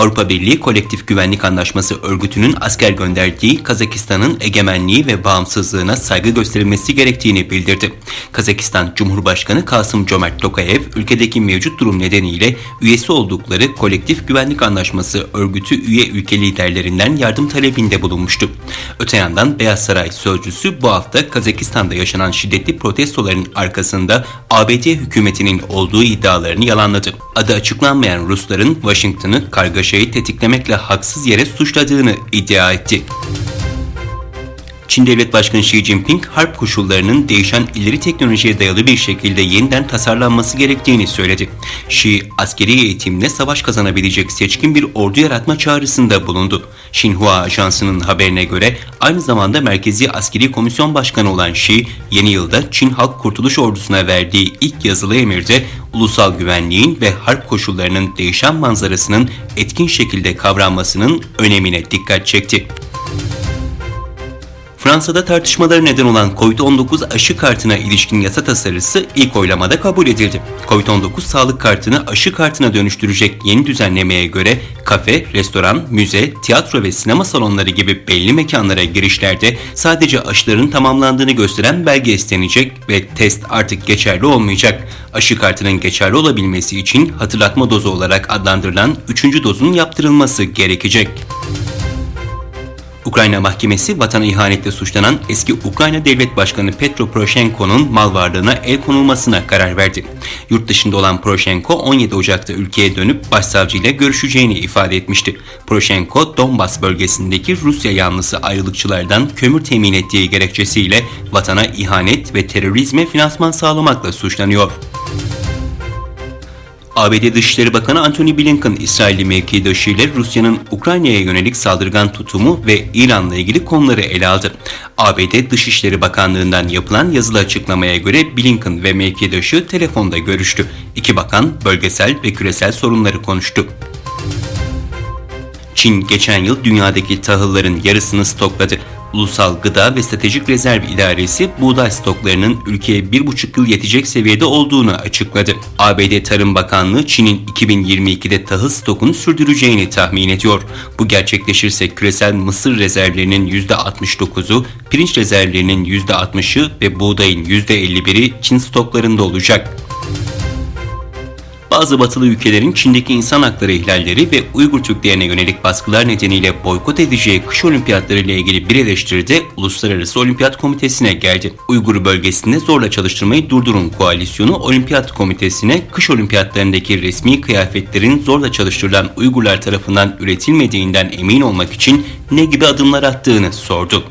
Avrupa Birliği Kolektif Güvenlik Anlaşması örgütünün asker gönderdiği Kazakistan'ın egemenliği ve bağımsızlığına saygı gösterilmesi gerektiğini bildirdi. Kazakistan Cumhurbaşkanı Kasım Cömert Tokayev, ülkedeki mevcut durum nedeniyle üyesi oldukları Kolektif Güvenlik Anlaşması örgütü üye ülke liderlerinden yardım talebinde bulunmuştu. Öte yandan Beyaz Saray sözcüsü bu hafta Kazakistan'da yaşanan şiddetli protestoların arkasında ABD hükümetinin olduğu iddialarını yalanladı. Adı açıklanmayan Rusların Washington'ı kargaşayı tetiklemekle haksız yere suçladığını iddia etti. Çin Devlet Başkanı Xi Jinping, harp koşullarının değişen ileri teknolojiye dayalı bir şekilde yeniden tasarlanması gerektiğini söyledi. Xi, askeri eğitimle savaş kazanabilecek seçkin bir ordu yaratma çağrısında bulundu. Xinhua Ajansı'nın haberine göre aynı zamanda Merkezi Askeri Komisyon Başkanı olan Xi, yeni yılda Çin Halk Kurtuluş Ordusu'na verdiği ilk yazılı emirde ulusal güvenliğin ve harp koşullarının değişen manzarasının etkin şekilde kavranmasının önemine dikkat çekti. Fransa'da tartışmaları neden olan COVID-19 aşı kartına ilişkin yasa tasarısı ilk oylamada kabul edildi. COVID-19 sağlık kartını aşı kartına dönüştürecek yeni düzenlemeye göre kafe, restoran, müze, tiyatro ve sinema salonları gibi belli mekanlara girişlerde sadece aşıların tamamlandığını gösteren belge istenecek ve test artık geçerli olmayacak. Aşı kartının geçerli olabilmesi için hatırlatma dozu olarak adlandırılan 3. dozun yaptırılması gerekecek. Ukrayna Mahkemesi vatana ihanetle suçlanan eski Ukrayna Devlet Başkanı Petro Poroshenko'nun mal varlığına el konulmasına karar verdi. Yurt dışında olan Poroshenko 17 Ocak'ta ülkeye dönüp başsavcıyla görüşeceğini ifade etmişti. Poroshenko, Donbas bölgesindeki Rusya yanlısı ayrılıkçılardan kömür temin ettiği gerekçesiyle vatana ihanet ve terörizme finansman sağlamakla suçlanıyor. ABD Dışişleri Bakanı Antony Blinken, İsrailli mevkidaşı ile Rusya'nın Ukrayna'ya yönelik saldırgan tutumu ve İran'la ilgili konuları ele aldı. ABD Dışişleri Bakanlığı'ndan yapılan yazılı açıklamaya göre Blinken ve mevkidaşı telefonda görüştü. İki bakan bölgesel ve küresel sorunları konuştu. Çin geçen yıl dünyadaki tahılların yarısını stokladı. Ulusal Gıda ve Stratejik Rezerv İdaresi buğday stoklarının ülkeye 1,5 yıl yetecek seviyede olduğunu açıkladı. ABD Tarım Bakanlığı Çin'in 2022'de tahıl stokunu sürdüreceğini tahmin ediyor. Bu gerçekleşirse küresel mısır rezervlerinin %69'u, pirinç rezervlerinin %60'ı ve buğdayın %51'i Çin stoklarında olacak. Bazı batılı ülkelerin Çin'deki insan hakları ihlalleri ve Uygur Türklerine yönelik baskılar nedeniyle boykot edeceği kış olimpiyatları ile ilgili bir eleştiri de Uluslararası Olimpiyat Komitesi'ne geldi. Uygur bölgesinde zorla çalıştırmayı durdurun koalisyonu Olimpiyat Komitesi'ne kış olimpiyatlarındaki resmi kıyafetlerin zorla çalıştırılan Uygurlar tarafından üretilmediğinden emin olmak için ne gibi adımlar attığını sordu.